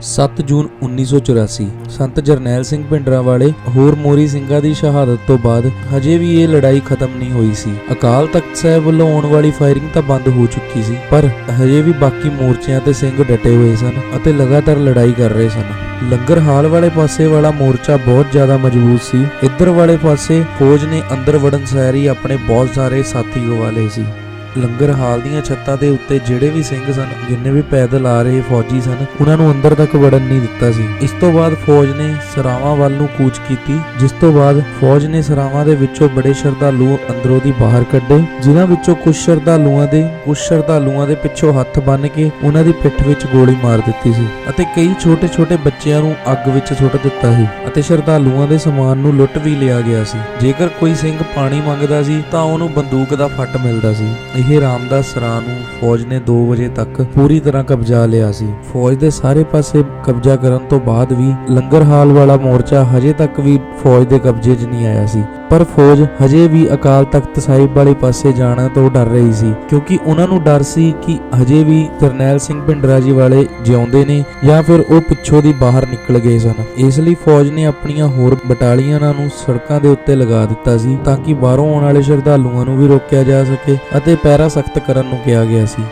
7 ਜੂਨ 1984 ਸੰਤ ਜਰਨੈਲ ਸਿੰਘ ਭਿੰਡਰਾਂ ਵਾਲੇ ਹੋਰ ਮੋਰੀ ਸਿੰਘਾਂ ਦੀ ਸ਼ਹਾਦਤ ਤੋਂ ਬਾਅਦ ਹਜੇ ਵੀ ਇਹ ਲੜਾਈ ਖਤਮ ਨਹੀਂ ਹੋਈ ਸੀ। ਅਕਾਲ ਤਖਤ ਸਾਹਿਬ ਵੱਲੋਂ ਆਉਣ ਵਾਲੀ ਫਾਇਰਿੰਗ ਤਾਂ ਬੰਦ ਹੋ ਚੁੱਕੀ ਸੀ, ਪਰ ਹਜੇ ਵੀ ਬਾਕੀ ਮੋਰਚਿਆਂ ਤੇ ਸਿੰਘ ਡਟੇ ਹੋਏ ਸਨ ਅਤੇ ਲਗਾਤਾਰ ਲੜਾਈ ਕਰ ਰਹੇ ਸਨ। ਲੰਗਰ ਹਾਲ ਵਾਲੇ ਪਾਸੇ ਵਾਲਾ ਮੋਰਚਾ ਬਹੁਤ ਜ਼ਿਆਦਾ ਮਜ਼ਬੂਤ ਸੀ। ਇੱਧਰ ਵਾਲੇ ਪਾਸੇ ਫੌਜ ਨੇ ਅੰਦਰ ਵੜਨ ਸਹਿਰੀ ਆਪਣੇ ਬਹੁਤ ਸਾਰੇ ਸਾਥੀ ਗਵਾ ਲਏ ਸੀ। ਲੰਗਰ ਹਾਲ ਦੀਆਂ ਛੱਤਾਂ ਦੇ ਉੱਤੇ ਜਿਹੜੇ ਵੀ ਸਿੰਘ ਸਨ, ਜਿੰਨੇ ਵੀ ਪੈਦਲ ਆ ਰਹੇ ਫੌਜੀ ਸਨ, ਉਹਨਾਂ ਨੂੰ ਅੰਦਰ ਤੱਕ ਵੜਨ ਨਹੀਂ ਦਿੱਤਾ ਸੀ। ਇਸ ਤੋਂ ਬਾਅਦ ਫੌਜ ਨੇ ਸਰਾਵਾਂ ਵੱਲ ਨੂੰ ਕੂਚ ਕੀਤੀ, ਜਿਸ ਤੋਂ ਬਾਅਦ ਫੌਜ ਨੇ ਸਰਾਵਾਂ ਦੇ ਵਿੱਚੋਂ ਬੜੇ ਸ਼ਰਧਾਲੂ ਅੰਦਰੋਂ ਦੀ ਬਾਹਰ ਕੱਢੇ, ਜਿਨ੍ਹਾਂ ਵਿੱਚੋਂ ਕੁਝ ਸ਼ਰਧਾਲੂਆਂ ਦੇ, ਕੁਝ ਸ਼ਰਧਾਲੂਆਂ ਦੇ ਪਿੱਛੋਂ ਹੱਥ ਬੰਨ੍ਹ ਕੇ ਉਹਨਾਂ ਦੀ ਪਿੱਠ ਵਿੱਚ ਗੋਲੀ ਮਾਰ ਦਿੱਤੀ ਸੀ ਅਤੇ ਕਈ ਛੋਟੇ-ਛੋਟੇ ਬੱਚਿਆਂ ਨੂੰ ਅੱਗ ਵਿੱਚ ਸੁੱਟ ਦਿੱਤਾ ਸੀ ਅਤੇ ਸ਼ਰਧਾਲੂਆਂ ਦੇ ਸਮਾਨ ਨੂੰ ਲੁੱਟ ਵੀ ਲਿਆ ਗਿਆ ਸੀ। ਜੇਕਰ ਕੋਈ ਸਿੰਘ ਪਾਣੀ ਮੰਗਦਾ ਸੀ, ਤਾਂ ਉਹਨੂੰ ਬੰਦੂਕ ਦਾ ਫੱਟ ਮਿਲਦਾ ਸੀ। ਇਹ ਰਾਮਦਾਸ ਸਰਾਂ ਨੂੰ ਫੌਜ ਨੇ 2 ਵਜੇ ਤੱਕ ਪੂਰੀ ਤਰ੍ਹਾਂ ਕਬਜ਼ਾ ਲਿਆ ਸੀ। ਫੌਜ ਦੇ ਸਾਰੇ ਪਾਸੇ ਕਬਜ਼ਾ ਕਰਨ ਤੋਂ ਬਾਅਦ ਵੀ ਲੰਗਰ ਹਾਲ ਵਾਲਾ ਮੋਰਚਾ ਹਜੇ ਤੱਕ ਵੀ ਫੌਜ ਦੇ ਕਬਜ਼ੇ 'ਚ ਨਹੀਂ ਆਇਆ ਸੀ। ਪਰ ਫੌਜ ਹਜੇ ਵੀ ਅਕਾਲ ਤਖਤ ਸਾਹਿਬ ਵਾਲੇ ਪਾਸੇ ਜਾਣ ਤੋਂ ਡਰ ਰਹੀ ਸੀ, ਕਿਉਂਕਿ ਉਹਨਾਂ ਨੂੰ ਡਰ ਸੀ ਕਿ ਹਜੇ ਵੀ ਜਰਨੈਲ ਸਿੰਘ ਭਿੰਡਰਾ ਜੀ ਵਾਲੇ ਜਿਉਂਦੇ ਨੇ ਜਾਂ ਫਿਰ ਉਹ ਪਿੱਛੋਂ ਦੀ ਬਾਹਰ ਨਿਕਲ ਗਏ ਸਨ। ਇਸ ਲਈ ਫੌਜ ਨੇ ਆਪਣੀਆਂ ਹੋਰ ਬਟਾਲੀਅਨਾਂ ਨੂੰ ਸੜਕਾਂ ਦੇ ਉੱਤੇ ਲਗਾ ਦਿੱਤਾ ਸੀ, ਤਾਂ ਕਿ ਬਾਹਰੋਂ ਆਉਣ ਵਾਲੇ ਸ਼ਰਧਾਲੂਆਂ ਨੂੰ ਵੀ ਰੋਕਿਆ ਜਾ ਸਕੇ ਅਤੇ ਪੈਰਾ ਸਖਤ ਕਰਨ ਨੂੰ ਕਿਹਾ ਗਿਆ ਸੀ।